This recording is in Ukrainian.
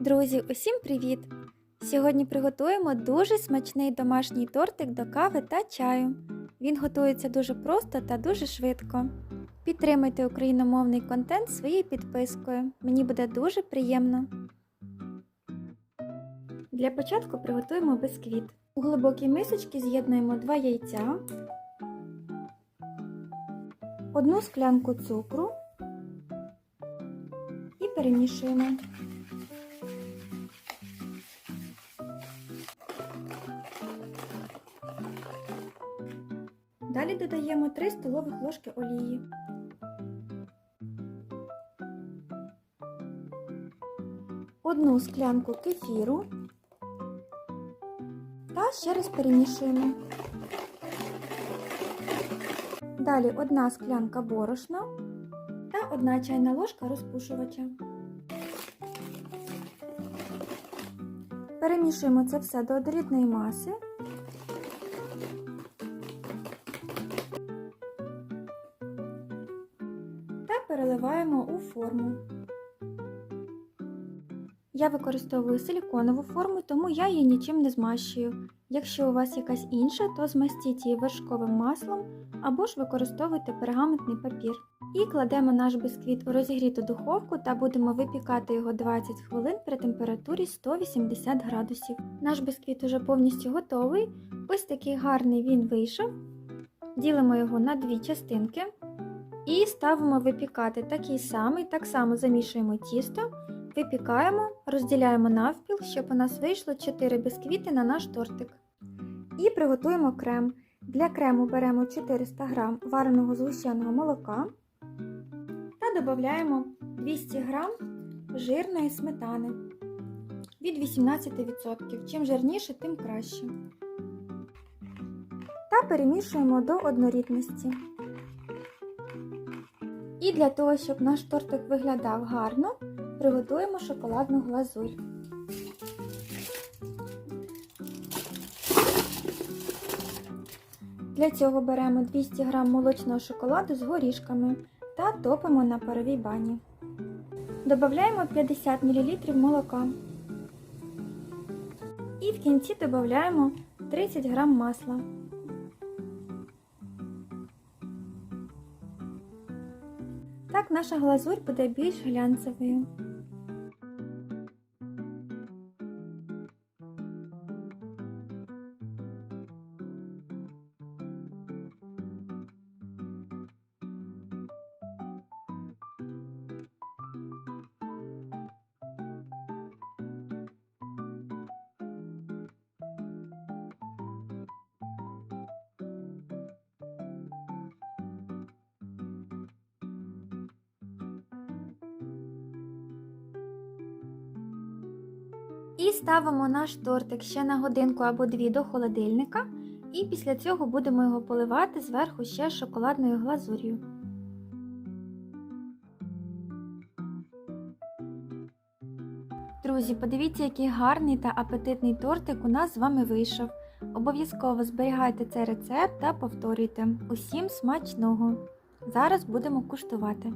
Друзі, усім привіт! Сьогодні приготуємо дуже смачний домашній тортик до кави та чаю. Він готується дуже просто та дуже швидко. Підтримайте україномовний контент своєю підпискою. Мені буде дуже приємно. Для початку приготуємо бисквіт. У глибокій мисочці з'єднуємо 2 яйця, одну склянку цукру і перемішуємо. Далі додаємо 3 столових ложки олії. Одну склянку кефіру та ще раз перемішуємо. Далі одна склянка борошна та одна чайна ложка розпушувача. Перемішуємо це все до однорідної маси. Переливаємо у форму. Я використовую силіконову форму, тому я її нічим не змащую. Якщо у вас якась інша, то змастіть її вершковим маслом або ж використовуйте пергаментний папір. І кладемо наш бисквіт у розігріту духовку та будемо випікати його 20 хвилин при температурі 180 градусів. Наш бисквіт уже повністю готовий. Ось такий гарний він вийшов. Ділимо його на дві частинки і ставимо випікати такий самий, так само замішуємо тісто. Випікаємо, розділяємо навпіл, щоб у нас вийшло 4 бісквіти на наш тортик. І приготуємо крем. Для крему беремо 400 г вареного згущеного молока та додаємо 200 г жирної сметани від 18%. Чим жирніше, тим краще. Та перемішуємо до однорідності. І для того, щоб наш тортик виглядав гарно, приготуємо шоколадну глазурь. Для цього беремо 200 г молочного шоколаду з горішками та топимо на паровій бані. Додаємо 50 мл молока. І в кінці додаємо 30 г масла. Так наша глазурь буде більш глянцевою. І ставимо наш тортик ще на годинку або дві до холодильника. І після цього будемо його поливати зверху ще шоколадною глазур'ю. Друзі, подивіться, який гарний та апетитний тортик у нас з вами вийшов. Обов'язково зберігайте цей рецепт та повторюйте. Усім смачного! Зараз будемо куштувати.